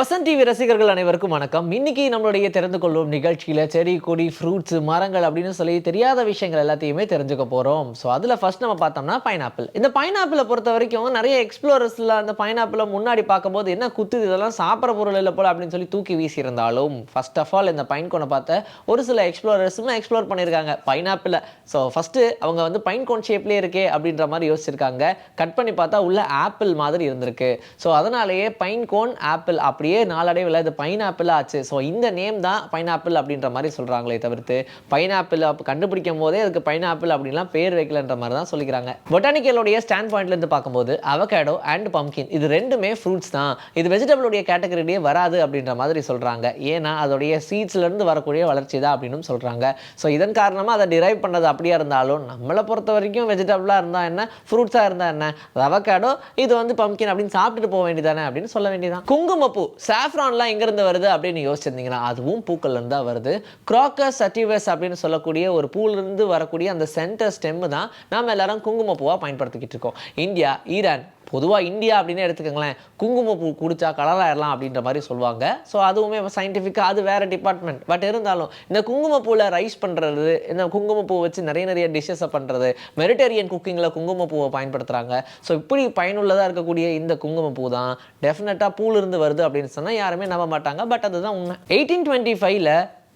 Vasanth TV ரசிகர்கள் அனைவருக்கும் வணக்கம். இன்னைக்கு நம்மளுடைய தெரிந்து கொள்வோம் நிகழ்ச்சியில் செடி கொடி ஃப்ரூட்ஸ் மரங்கள் அப்படின்னு சொல்லி தெரியாத விஷயங்கள் எல்லாத்தையுமே தெரிஞ்சுக்க போகிறோம் ஸோ அதில் ஃபர்ஸ்ட் நம்ம பார்த்தோம்னா பைனாப்பிள் இந்த பைனாப்பிளை பொறுத்த வரைக்கும் நிறைய எக்ஸ்ப்ளோரர்ஸில் அந்த பைனாப்பிளை முன்னாடி பார்க்கும்போது என்ன குத்துது இதெல்லாம் சாப்பிட்ற பொருள் இல்லை போல அப்படின்னு சொல்லி தூக்கி வீசியிருந்தாலும் ஃபர்ஸ்ட் ஆஃப் ஆல் இந்த பைன் கோனை பார்த்த ஒரு சில எக்ஸ்ப்ளோரர்ஸுமே எக்ஸ்ப்ளோர் பண்ணியிருக்காங்க. பைனாப்பிளை ஸோ ஃபஸ்ட்டு அவங்க வந்து பைன் கோன் ஷேப்லேயே இருக்கே அப்படின்ற மாதிரி யோசிச்சிருக்காங்க. கட் பண்ணி பார்த்தா உள்ள ஆப்பிள் மாதிரி இருந்திருக்கு. ஸோ அதனாலேயே பைன்கோன் ஆப்பிள் அப்படி அப்படியே நாளடைவில் இது பைனாப்பிள் ஆச்சு. ஸோ இந்த நேம் தான் பைனாப்பிள் அப்படின்ற மாதிரி சொல்கிறாங்களே தவிர்த்து பைனாப்பிள் அப்போ கண்டுபிடிக்கும் போதே அதுக்கு பைனாப்பிள் அப்படின்லாம் பேர் வைக்கலன்ற மாதிரி தான் சொல்லிக்கிறாங்க. பொட்டானிக்கலுடைய ஸ்டாண்ட் பாயிண்ட்லேருந்து பார்க்கும்போது அவகேடோ அண்ட் பம்கின் இது ரெண்டுமே ஃப்ரூட்ஸ் தான். இது வெஜிடபிளுடைய கேட்டகரியிலேயே வராது அப்படின்ற மாதிரி சொல்கிறாங்க ஏன்னா அதோடைய சீட்ஸ்லேருந்து வரக்கூடிய வளர்ச்சி தான் அப்படின்னு சொல்கிறாங்க ஸோ இதன் காரணமாக அதை டிரைவ் பண்ணது அப்படியே இருந்தாலும் நம்மளை பொறுத்த வரைக்கும் வெஜிடபிளாக இருந்தால் என்ன ஃப்ரூட்ஸாக இருந்தால் என்ன அவகேடோ இது வந்து பம்கின் அப்படின்னு சாப்பிட்டுட்டு போக வேண்டியதானே அப்படின்னு சொல்ல வேண்டியதான் குங்குமப்பூ சாஃப்ரான்லாம் எங்கேருந்து வருது அப்படின்னு யோசிச்சிருந்தீங்கன்னா அதுவும் பூக்கள்லேருந்து தான் வருது. க்ராக்கஸ் சட்டிவஸ் அப்படின்னு சொல்லக்கூடிய ஒரு பூலேருந்து வரக்கூடிய அந்த சென்டர் ஸ்டெம்மு தான் நாம் எல்லாரும் குங்குமப்பூவாக பயன்படுத்திக்கிட்டு இருக்கோம். இந்தியா ஈரான் பொதுவாக இந்தியா அப்படின்னு எடுத்துக்கோங்களேன் குங்குமப்பூ குடிச்சா கலராயிடலாம் அப்படின்ற மாதிரி சொல்லுவாங்க. ஸோ அதுவுமே சயின்டிஃபிக்காக அது வேறு டிபார்ட்மெண்ட் பட் இருந்தாலும் இந்த குங்குமப்பூவில் ரைஸ் பண்ணுறது இந்த குங்குமப்பூ வச்சு நிறைய நிறைய டிஷ்ஷஸை பண்ணுறது மெரிட்டேரியன் குக்கிங்கில் குங்குமப்பூவை பயன்படுத்துகிறாங்க ஸோ இப்படி பயனுள்ளதாக இருக்கக்கூடிய இந்த குங்குமப்பூ தான் டெஃபினட்டாக பூலிருந்து வருது அப்படின்னு சொன்னால் யாருமே நம்ப மாட்டாங்க. பட் அதுதான் உண்மை. எயிட்டீன் டுவெண்ட்டி ஃபைவ்ல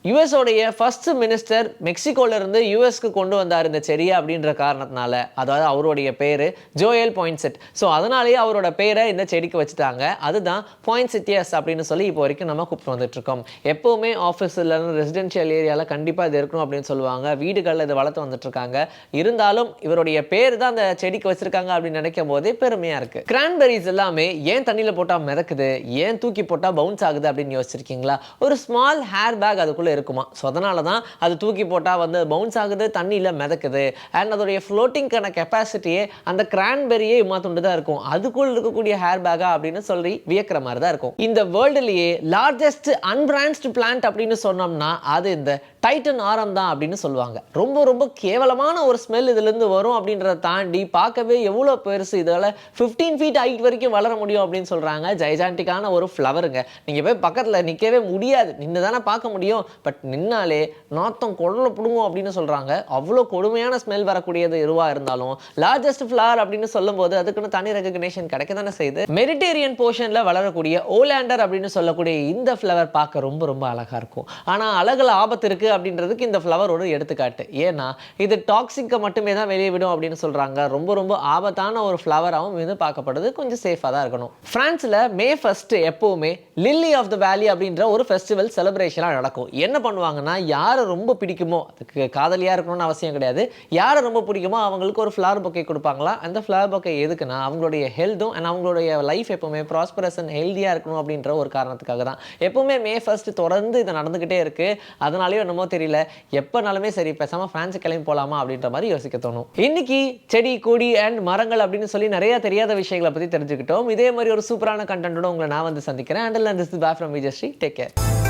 யுஎஸோடைய ஃபர்ஸ்ட் மினிஸ்டர் மெக்சிகோலேருந்து யூஎஸ்க்கு கொண்டு வந்தார் இந்த செரியா அப்படின்ற காரணத்தினால அதாவது அவருடைய பேர் ஜோயல் பாயிண்ட்செட் ஸோ அதனாலேயே அவரோட பேரை இந்த செடிக்கு வச்சுட்டாங்க. அதுதான் பாயிண்ட்செட்டியஸ் அப்படின்னு சொல்லி இப்போ வரைக்கும் நம்ம கூப்பிட்டு வந்துட்டுருக்கோம். எப்போவுமே ஆஃபீஸில் ரெசிடென்ஷியல் ஏரியாவில் கண்டிப்பாக இது இருக்கணும் அப்படின்னு சொல்லுவாங்க. வீடுகளில் இது வளர்த்து வந்துட்டுருக்காங்க. இருந்தாலும் இவருடைய பேர் தான் அந்த செடிக்கு வச்சுருக்காங்க அப்படின்னு நினைக்கும் போதே பெருமையாக இருக்குது கிரான்பெரிஸ் எல்லாமே ஏன் தண்ணியில் போட்டால் மிதக்குது? ஏன் தூக்கி போட்டால் பவுன்ஸ் ஆகுது அப்படின்னு யோசிச்சிருக்கீங்களா? ஒரு ஸ்மால் ஹேர் பேக் அதுக்குள்ளே இருக்குமா? ஸோ அதனால தான் அது தூக்கி போட்டால் வந்து பவுன்ஸ் ஆகுது தண்ணியில் மிதக்குது. அண்ட் அதோடைய ஃப்ளோட்டிங்க்கான கெப்பாசிட்டியே அந்த கிரான்பெரியே இம்மாத்துண்டு தான் இருக்கும். அதுக்குள் இருக்கக்கூடிய ஹேர் பேக்கா அப்படின்னு சொல்லி வியக்கிற மாதிரி தான் இருக்கும். இந்த வேர்ல்டுலேயே லார்ஜஸ்ட் அன்பிரான்ஸ்டு பிளான்ட் அப்படின்னு சொன்னோம்னா அது இந்த டைட்டன் ஆரம் தான் அப்படின்னு சொல்லுவாங்க. ரொம்ப ரொம்ப கேவலமான ஒரு ஸ்மெல் இதுலேருந்து வரும் அப்படின்றத தாண்டி பார்க்கவே எவ்வளோ பெருசு. இதால் ஃபிஃப்டீன் ஃபீட் ஹைட் வரைக்கும் வளர முடியும் அப்படின்னு சொல்கிறாங்க ஜைஜாண்டிக்கான ஒரு ஃப்ளவருங்க நீங்கள் போய் பக்கத்தில் நிற்கவே முடியாது. நின்று தானே பார்க்க முடியும். பட் நின்னாலே நாத்தம் குடல பிடுங்கும் அப்படின்னு சொல்கிறாங்க அவ்வளோ கொடுமையான ஸ்மெல் வரக்கூடியது எதுவாக இருந்தாலும். லார்ஜஸ்ட் ஃப்ளவர் அப்படின்னு சொல்லும்போது அதுக்குன்னு தனி ரெகக்னேஷன் கிடைக்க தானே செய்யுது மெரிட்டேரியன் போர்ஷனில் வளரக்கூடிய ஓலாண்டர் அப்படின்னு சொல்லக்கூடிய இந்த ஃப்ளவர் பார்க்க ரொம்ப ரொம்ப அழகாக இருக்கும். ஆனால் அழகில் ஆபத்து இருக்குது அப்படின்றதுக்கு இந்த ஃப்ளவர் ஒரு எடுத்துக்காட்டு. ஏன்னா இது டாக்ஸிக்கை மட்டுமே தான் வெளியே விடும் அப்படின்னு சொல்கிறாங்க ரொம்ப ரொம்ப ஆபத்தான ஒரு ஃப்ளவராகவும் இது பார்க்கப்படுது. கொஞ்சம் சேஃபாக தான் இருக்கணும். ஃப்ரான்ஸில் மே ஃபஸ்ட்டு எப்போவுமே லில்லி ஆஃப் த வேலி அப்படின்ற ஒரு ஃபெஸ்டிவல் செலிப்ரேஷனாக நடக்கும். என்ன என்ன பண்ணுவாங்கன்னா யாரை ரொம்ப பிடிக்குமோ அதுக்கு காதலியாக இருக்கணும்னு அவசியம் கிடையாது. யாரை ரொம்ப பிடிக்குமோ அவங்களுக்கு ஒரு ஃப்ளவர் பொக்கை கொடுப்பாங்களா? அந்த ஃப்ளவர் பொக்கை எதுக்குன்னா அவங்களுடைய ஹெல்த்தும் அண்ட் அவங்களுடைய லைஃப் எப்பவுமே ப்ராஸ்பரஸ் அண்ட் ஹெல்த்தியாக இருக்கணும் அப்படின்ற ஒரு காரணத்துக்காக தான். எப்பவுமே மே ஃபர்ஸ்ட் தொடர்ந்து இது நடந்துக்கிட்டே இருக்குது அதனாலேயே என்னமோ தெரியல. எப்போனாலுமே சரி பேசாமல் ஃப்ரான்ஸு கிளம்பி போகலாமா அப்படின்ற மாதிரி யோசிக்க தோணும். இன்னைக்கு செடி கொடி அண்ட் மரங்கள் அப்படின்னு சொல்லி நிறைய தெரியாத விஷயங்களை பற்றி தெரிஞ்சுக்கிட்டோம். இதே மாதிரி ஒரு சூப்பரான கண்டென்ட்டோட உங்களை நான் வந்து சந்திக்கிறேன். அண்ட் திஸ் பா ஃப்ரம் விஜயஸ்ரீ டேக் கேர்